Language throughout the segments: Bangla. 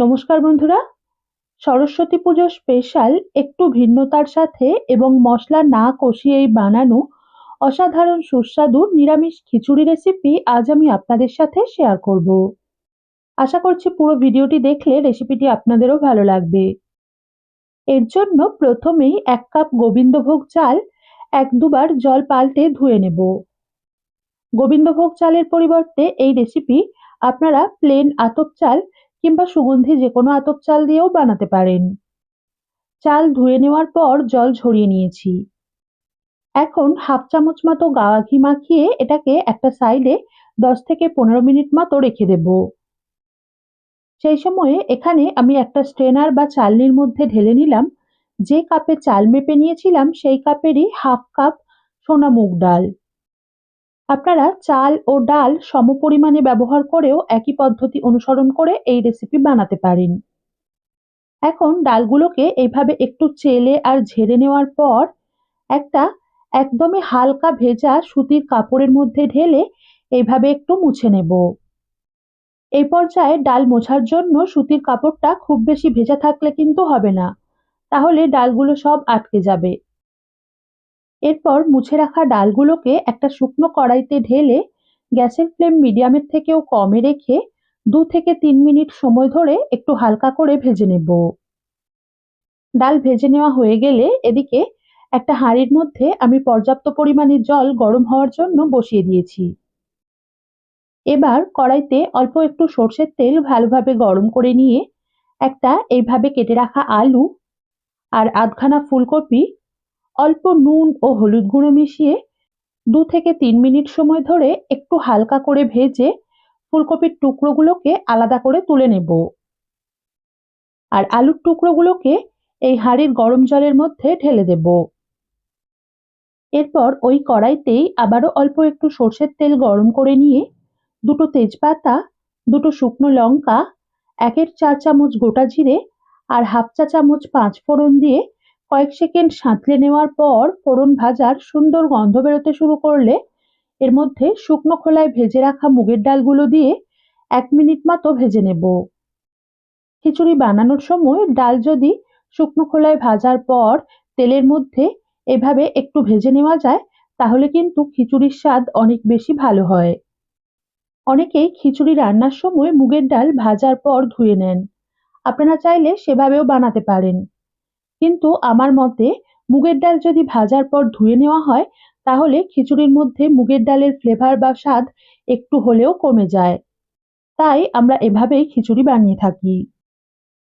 নমস্কার বন্ধুরা। সরস্বতী পুজো স্পেশাল একটু ভিন্নতার সাথে এবং মশলা না কষিয়েই বানানো অসাধারণ সুস্বাদু নিরামিষ খিচুড়ি রেসিপি আজ আমি আপনাদের সাথে শেয়ার করব। আশা করছি পুরো ভিডিওটি দেখলে রেসিপিটি আপনাদেরও ভালো লাগবে। এর জন্য প্রথমেই এক কাপ গোবিন্দভোগ চাল এক দুবার জল পাল্টে ধুয়ে নেব। গোবিন্দভোগ চালের পরিবর্তে এই রেসিপি আপনারা প্লেন আতপ চাল কিংবা সুগন্ধি যে কোনো আতপ চাল দিয়েও বানাতে পারেন। চাল ধুয়ে নেওয়ার পর জল ঝরিয়ে নিয়েছি। এখন হাফ চামচ মতো গাওয়া ঘি মাখিয়ে এটাকে একটা সাইডে দশ থেকে পনেরো মিনিট মতো রেখে দেব। সেই সময়ে এখানে আমি একটা স্ট্রেনার বা চালনির মধ্যে ঢেলে নিলাম। যে কাপে চাল মেপে নিয়েছিলাম সেই কাপেরই হাফ কাপ সোনা মুগ ডাল। আপনারা চাল ও ডাল সমপরিমাণে ব্যবহার করেও একই পদ্ধতি অনুসরণ করে এই রেসিপি বানাতে পারেন। এখন ডালগুলোকে এইভাবে একটু চেলে আর ঝেড়ে নেওয়ার পর একটা একদমই হালকা ভেজা সুতির কাপড়ের মধ্যে ঢেলে এইভাবে একটু মুছে নেব। এই পর্যায়ে ডাল মোছার জন্য সুতির কাপড়টা খুব বেশি ভেজা থাকলে কিন্তু হবে না। তাহলে ডালগুলো সব আটকে যাবে। এরপর মুছে রাখা ডালগুলোকে একটা শুকনো কড়াইতে ঢেলে গ্যাসের ফ্লেম মিডিয়ামের থেকেও কমে রেখে দু থেকে তিন মিনিট সময় ধরে একটু হালকা করে ভেজে নেব। ডাল ভেজে নেওয়া হয়ে গেলে এদিকে একটা হাঁড়ির মধ্যে আমি পর্যাপ্ত পরিমাণে জল গরম হওয়ার জন্য বসিয়ে দিয়েছি। এবার কড়াইতে অল্প একটু সর্ষের তেল ভালোভাবে গরম করে নিয়ে একটা এইভাবে কেটে রাখা আলু আর আধখানা ফুলকপি অল্প নুন ও হলুদ গুঁড়ো মিশিয়ে দু থেকে তিন মিনিট সময় ধরে একটু হালকা করে ভেজে ফুলকপির টুকরোগুলোকে আলাদা করে তুলে নেব। আর আলুর টুকরোগুলোকে এই হাঁড়ির গরম জলের মধ্যে ঢেলে দেব। এরপর ওই কড়াইতেই আবারও অল্প একটু সর্ষের তেল গরম করে নিয়ে দুটো তেজপাতা, দুটো শুকনো লঙ্কা, একের চার চামচ গোটা জিরে আর হাফ চা চামচ পাঁচ ফোড়ন দিয়ে কয়েক সেকেন্ড সাঁতলে নেওয়ার পর ফোড়ন ভাজার সুন্দর গন্ধ বেরোতে শুরু করলে এর মধ্যে শুকনো খোলায় ভেজে রাখা মুগের ডালগুলো দিয়ে এক মিনিট মতো ভেজে নেব। খিচুড়ি বানানোর সময় ডাল যদি শুকনো খোলায় ভাজার পর তেলের মধ্যে এভাবে একটু ভেজে নেওয়া যায়, তাহলে কিন্তু খিচুড়ির স্বাদ অনেক বেশি ভালো হয়। অনেকেই খিচুড়ি রান্নার সময় মুগের ডাল ভাজার পর ধুয়ে নেন। আপনারা চাইলে সেভাবেও বানাতে পারেন। কিন্তু আমার মতে মুগের ডাল যদি ভাজার পর ধুয়ে নেওয়া হয়, তাহলে খিচুড়ির মধ্যে মুগের ডালের ফ্লেভার বা স্বাদ একটু হলেও কমে যায়। তাই আমরা এভাবেই খিচুড়ি বানিয়ে থাকি।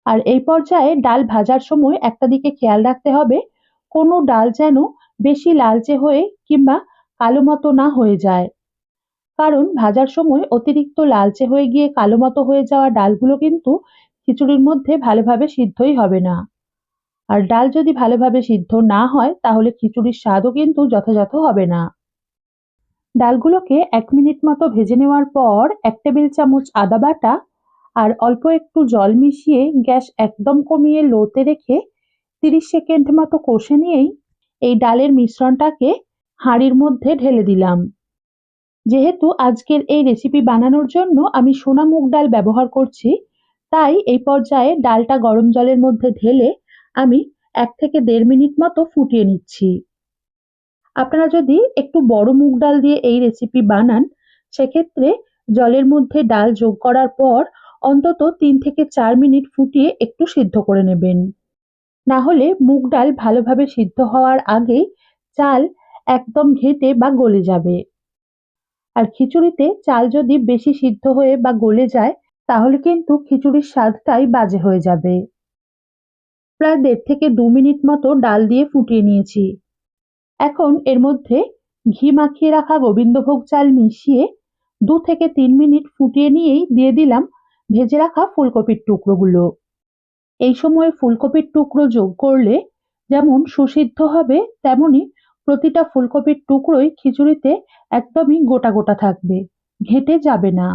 আর এই পর্যায়ে ডাল ভাজার সময় একটা দিকে খেয়াল রাখতে হবে, কোনো ডাল যেন বেশি লালচে হয়ে কিংবা কালো মতো না হয়ে যায়। কারণ ভাজার সময় অতিরিক্ত লালচে হয়ে গিয়ে কালো মতো হয়ে যাওয়া ডালগুলো কিন্তু খিচুড়ির মধ্যে ভালোভাবে সিদ্ধই হবে না। আর ডাল যদি ভালোভাবে সিদ্ধ না হয়, তাহলে খিচুড়ির স্বাদও কিন্তু যথাযথ হবে না। ডালগুলোকে এক মিনিট মতো ভেজে নেওয়ার পর এক টেবিল চামচ আদা বাটা আর অল্প একটু জল মিশিয়ে গ্যাস একদম কমিয়ে লোতে রেখে তিরিশ সেকেন্ড মতো কষে নিয়েই এই ডালের মিশ্রণটাকে হাঁড়ির মধ্যে ঢেলে দিলাম। যেহেতু আজকের এই রেসিপি বানানোর জন্য আমি সোনা মুগ ডাল ব্যবহার করছি, তাই এই পর্যায়ে ডালটা গরম জলের মধ্যে ঢেলে আমি এক থেকে দেড় মিনিট মতো ফুটিয়ে নিচ্ছি। আপনারা যদি একটু বড় মুগ ডাল দিয়ে এই রেসিপি বানান, সেক্ষেত্রে জলের মধ্যে ডাল যোগ করার পর অন্তত তিন থেকে চার মিনিট ফুটিয়ে একটু সিদ্ধ করে নেবেন। না হলে মুগ ডাল ভালোভাবে সিদ্ধ হওয়ার আগেই চাল একদম ঘেটে বা গলে যাবে। আর খিচুড়িতে চাল যদি বেশি সিদ্ধ হয়ে বা গলে যায়, তাহলে কিন্তু খিচুড়ির স্বাদটাই বাজে হয়ে যাবে। প্রায় দেড় থেকে দু মিনিট মতো ডাল দিয়ে ফুটিয়ে নিয়েছি। এখন এর মধ্যে ঘি মাখিয়ে রাখা গোবিন্দভোগ চাল মিশিয়ে দু থেকে তিন মিনিট ফুটিয়ে নিয়েই দিয়ে দিলাম ভেজে রাখা ফুলকপির টুকরোগুলো। এই সময় ফুলকপির টুকরো যোগ করলে যেমন সুসিদ্ধ হবে, তেমনি প্রতিটা ফুলকপির টুকরোই খিচুড়িতে একদমই গোটা গোটা থাকবে, ঘেটে যাবে না।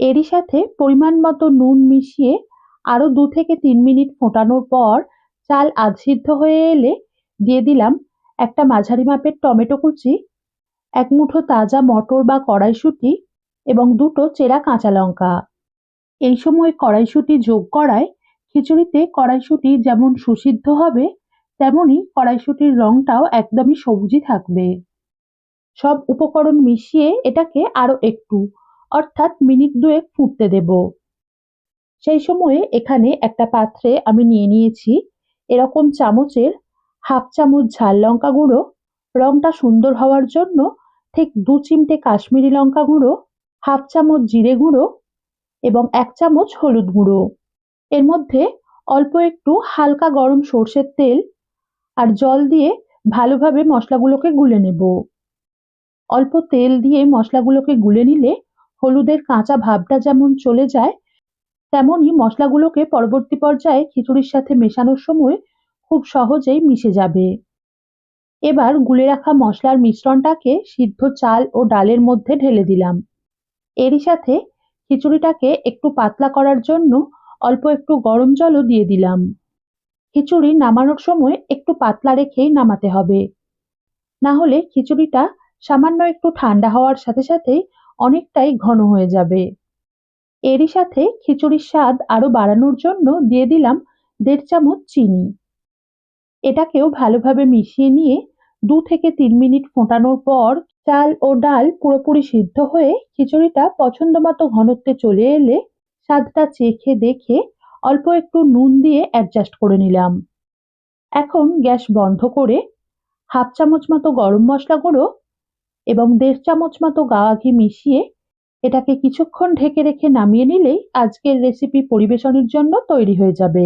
এরই সাথে পরিমাণ মতো নুন মিশিয়ে আরও দু থেকে তিন মিনিট ফোটানোর পর চাল আধসিদ্ধ হয়ে এলে দিয়ে দিলাম একটা মাঝারি মাপের টমেটো কুচি, এক মুঠো তাজা মটর বা কড়াইশুঁটি এবং দুটো চেরা কাঁচা লঙ্কা। এই সময় কড়াইশুঁটি যোগ করায় খিচুড়িতে কড়াইশুঁটি যেমন সুসিদ্ধ হবে তেমনই কড়াইশুঁটির রংটাও একদমই সবুজই থাকবে। সব উপকরণ মিশিয়ে এটাকে আরও একটু, অর্থাৎ মিনিট দুয়েক ফুটতে দেব। সেই সময়ে এখানে একটা পাত্রে আমি নিয়ে নিয়েছি এরকম চামচের হাফ চামচ ঝাল লঙ্কা গুঁড়ো, রংটা সুন্দর হওয়ার জন্য ঠিক দু চিমটে কাশ্মীরি লঙ্কা গুঁড়ো, হাফ চামচ জিরে গুঁড়ো এবং এক চামচ হলুদ গুঁড়ো। এর মধ্যে অল্প একটু হালকা গরম সর্ষের তেল আর জল দিয়ে ভালোভাবে মশলাগুলোকে গুলে নেব। অল্প তেল দিয়ে মশলাগুলোকে গুলে নিলে হলুদের কাঁচা ভাবটা যেমন চলে যায় তেমনই মশলাগুলোকে পরবর্তী পর্যায়ে খিচুড়ির সাথে মেশানোর সময় খুব সহজেই মিশে যাবে। এবার গুলে রাখা মশলার মিশ্রণটাকে সিদ্ধ চাল ও ডালের মধ্যে ঢেলে দিলাম। এরই সাথে খিচুড়িটাকে একটু পাতলা করার জন্য অল্প একটু গরম জলও দিয়ে দিলাম। খিচুড়ি নামানোর সময় একটু পাতলা রেখেই নামাতে হবে। না হলে খিচুড়িটা সামান্য একটু ঠান্ডা হওয়ার সাথে সাথেই অনেকটাই ঘন হয়ে যাবে। এরই সাথে খিচুড়ির স্বাদ আরও বাড়ানোর জন্য দিয়ে দিলাম দেড় চামচ চিনি। এটাকেও ভালোভাবে মিশিয়ে নিয়ে দু থেকে তিন মিনিট ফোটানোর পর চাল ও ডাল পুরোপুরি সিদ্ধ হয়ে খিচুড়িটা পছন্দ মতো ঘনত্বে চলে এলে স্বাদটা চেখে দেখে অল্প একটু নুন দিয়ে অ্যাডজাস্ট করে নিলাম। এখন গ্যাস বন্ধ করে হাফ চামচ মতো গরম মশলা গুঁড়ো এবং দেড় চামচ মতো গাওয়া ঘি মিশিয়ে এটাকে কিছুক্ষণ ঢেকে রেখে নামিয়ে নিলেই আজকের রেসিপি পরিবেশনের জন্য তৈরি হয়ে যাবে।